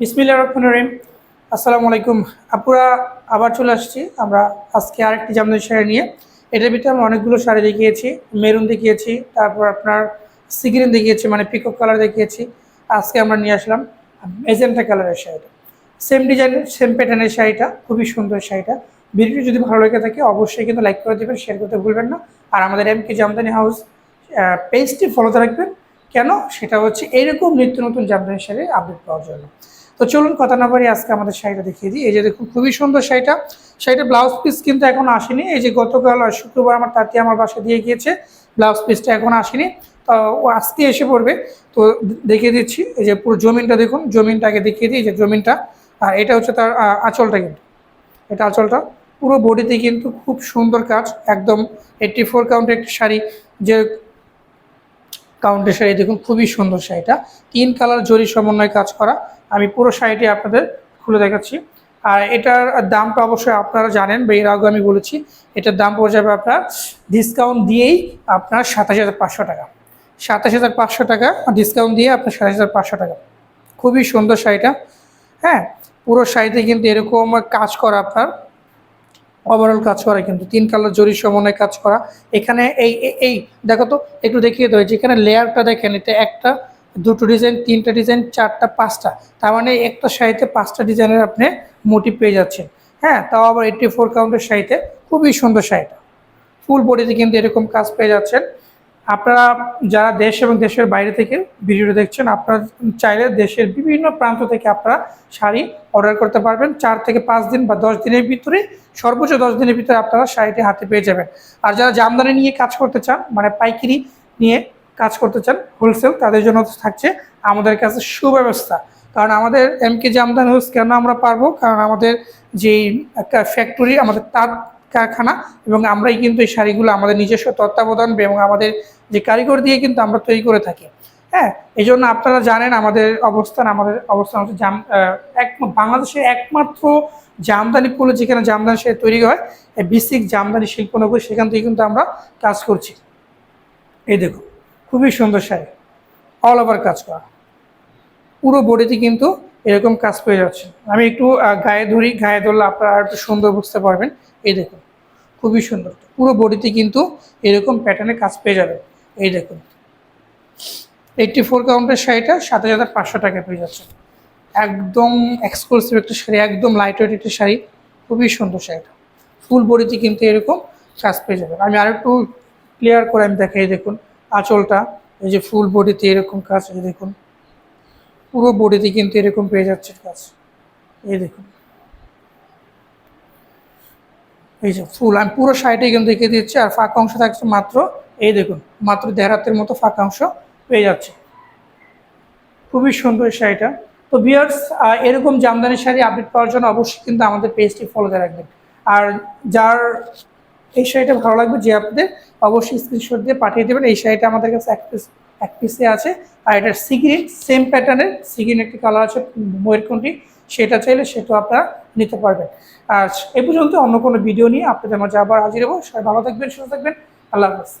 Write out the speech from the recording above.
বিসমিল্লা রহমান রহিম। আসসালামু আলাইকুম। আপুরা, আবার চলে আসছি। আমরা আজকে আরেকটি জামদানি শাড়ি নিয়ে। এটার ভিতরে আমরা অনেকগুলো শাড়ি দেখিয়েছি। মেরুন দেখিয়েছি, তারপর আপনার সিগ্রিন দেখিয়েছি মানে পিকক কালার দেখিয়েছি। আজকে আমরা নিয়ে আসলাম মেজেন্টা কালারের শাড়িটা। সেম ডিজাইনের সেম প্যাটার্নের শাড়িটা, খুবই সুন্দর শাড়িটা। ভিডিওটি যদি ভালো লেগে থাকে, অবশ্যই কিন্তু লাইক করে দেবেন শেয়ার করতে ভুলবেন না। আর আমাদের এম কে জামদানি হাউস পেজটি ফলোতে রাখবেন। কেন? সেটা হচ্ছে এইরকম নিত্য নতুন জামদানি শাড়ির আপডেট পাওয়ার জন্য। তো চলুন কথা না পারি আজকে আমাদের শাড়িটা দেখিয়ে দিই। এই যে দেখুন, খুবই সুন্দর শাড়িটা। শাড়িটা ব্লাউজ পিস কিন্তু এখন আসেনি। এই যে গতকাল শুক্রবার আমার তাঁতি আমার বাসা দিয়ে গিয়েছে ব্লাউজ পিসটা এখন আসেনি। তো আজকে এসে পড়বে। তো দেখিয়ে দিচ্ছি, এই যে পুরো জমিনটা দেখুন, জমিনটা আগে দেখিয়ে দিই যে জমিনটা। আর এটা হচ্ছে তার আঁচলটা কিন্তু। এটা আঁচলটা। পুরো বডিতে কিন্তু খুব সুন্দর কাজ, একদম এইটটি ফোর কাউন্টের একটি শাড়ি। যে কাউন্টের শাড়ি দেখুন, খুবই সুন্দর শাড়িটা। তিন কালার জরি সমন্বয়ে কাজ করা। আমি পুরো শাড়িটি আপনাদের খুলে দেখাচ্ছি। আর এটার দামটা অবশ্যই আপনারা জানেন, বা এর আগে আমি বলেছি, এটার দাম পড়ে যাবে আপনার ডিসকাউন্ট দিয়েই আপনার সাতাশ হাজার পাঁচশো টাকা। সাতাশ হাজার পাঁচশো টাকা ডিসকাউন্ট দিয়ে আপনার সাতাশ হাজার পাঁচশো টাকা। খুবই সুন্দর শাড়িটা। হ্যাঁ পুরো শাড়িতে কিন্তু এরকম কাজ করা আপনার ওভারঅল কাজ করা, কিন্তু তিন কালার জরির সমন্বয়ে কাজ করা। এখানে এই, এই- দেখো তো, একটু দেখিয়ে দেওয়া যেখানে লেয়ারটা দেখেন, এটা একটা, দুটো ডিজাইন তিনটা ডিজাইন চারটা, পাঁচটা। তার মানে একটা শাড়িতে পাঁচটা ডিজাইনের আপনি মোটি পেয়ে যাচ্ছেন। হ্যাঁ তাও আবার এইটটি ফোর কাউন্টের শাড়িতে খুবই সুন্দর শাড়িটা ফুল বডিতে কিন্তু এরকম কাজ পেয়ে যাচ্ছেন। আপনারা যারা দেশ এবং দেশের বাইরে থেকে ভিডিওটা দেখছেন, আপনারা চাইলে দেশের বিভিন্ন প্রান্ত থেকে আপনারা শাড়ি অর্ডার করতে পারবেন। চার থেকে পাঁচ দিন বা দশ দিনের ভিতরে, সর্বোচ্চ দশ দিনের ভিতরে আপনারা শাড়িটি হাতে পেয়ে যাবেন। আর যারা জামদানি নিয়ে কাজ করতে চান মানে পাইকারি নিয়ে কাজ করতে চান হোলসেল তাদের জন্য থাকছে আমাদের কাছে সুব্যবস্থা। কারণ আমাদের এম কে জামদানি হাউস কেন আমরা পারব? কারণ আমাদের যেই একটা ফ্যাক্টরি আমাদের তাঁত কারখানা এবং আমরাই কিন্তু এই শাড়িগুলো আমাদের নিজস্ব তত্ত্বাবধান এবং আমাদের যে কারিগর দিয়ে কিন্তু আমরা তৈরি করে থাকি। হ্যাঁ এই জন্য আপনারা জানেন আমাদের অবস্থান আমাদের অবস্থান হচ্ছে জাম এক বাংলাদেশের একমাত্র জামদানি পুলে যেখানে জামদানি শাড়ি তৈরি হয়, এই বিসিক জামদানি শিল্পনগর সেখান থেকে কিন্তু আমরা কাজ করছি। এই দেখুন, খুবই সুন্দর শাড়ি অল ওভার কাজ করা। পুরো বডিতে কিন্তু এরকম কাজ পেয়ে যাচ্ছে। আমি একটু গায়ে ধরি, গায়ে ধরলে আপনারা একটু সুন্দর বুঝতে পারবেন। এই দেখুন খুবই সুন্দর। পুরো বডিতে কিন্তু এরকম প্যাটার্নে কাজ পেয়ে যাবে। এই দেখুন। এইটটি ফোর কাউন্টের শাড়িটা সাত হাজার পাঁচশো টাকা পেয়ে যাচ্ছে। একদম এক্সক্লুসিভ একটা শাড়ি, একদম লাইট ওয়েট একটা শাড়ি। খুবই সুন্দর শাড়িটা। ফুল বডিতে কিন্তু এরকম কাজ পেয়ে যাবেন আমি আরেকটু ক্লিয়ার করে আমি দেখাই, দেখুন। আঁচলটা, এই যে ফুল বডিতে এরকম কাজ, এই দেখুন। পুরো বডিতে কিন্তু এরকম পেয়ে যাচ্ছে কাজ। এই দেখুন। এই যে ফুল, আমি পুরো শাড়িটাই কিন্তু দেখে দিচ্ছি, আর ফাঁকা অংশ থাকছে মাত্র, এই দেখুন, মাত্র দেড় মতো ফাঁকা অংশ পেয়ে যাচ্ছে। খুবই সুন্দর এই শাড়িটা। তো বিয়ার্স এরকম জামদানি শাড়ি আপডেট পাওয়ার জন্য অবশ্যই কিন্তু আমাদের পেজটি ফলোতে রাখবেন। আর যার এই শাড়িটা ভালো লাগবে, যে আপনাদের, অবশ্যই স্ক্রিনশট দিয়ে পাঠিয়ে দেবেন। এই শাড়িটা আমাদের কাছে এক পিস এক পিসে আছে, আর এটা সিগ্রিন সেম প্যাটার্নের সিগ্রিন একটি কালার আছে, ময়ূরকণ্ঠী। সেটা চাইলে সেটাও আপনারা নিতে পারবেন। আর এ পর্যন্ত অন্য কোনো ভিডিও নিয়ে আপনাদের মাঝে আবার হাজির হব। সবাই ভালো থাকবেন, সুস্থ থাকবেন। আল্লাহ হাফেজ।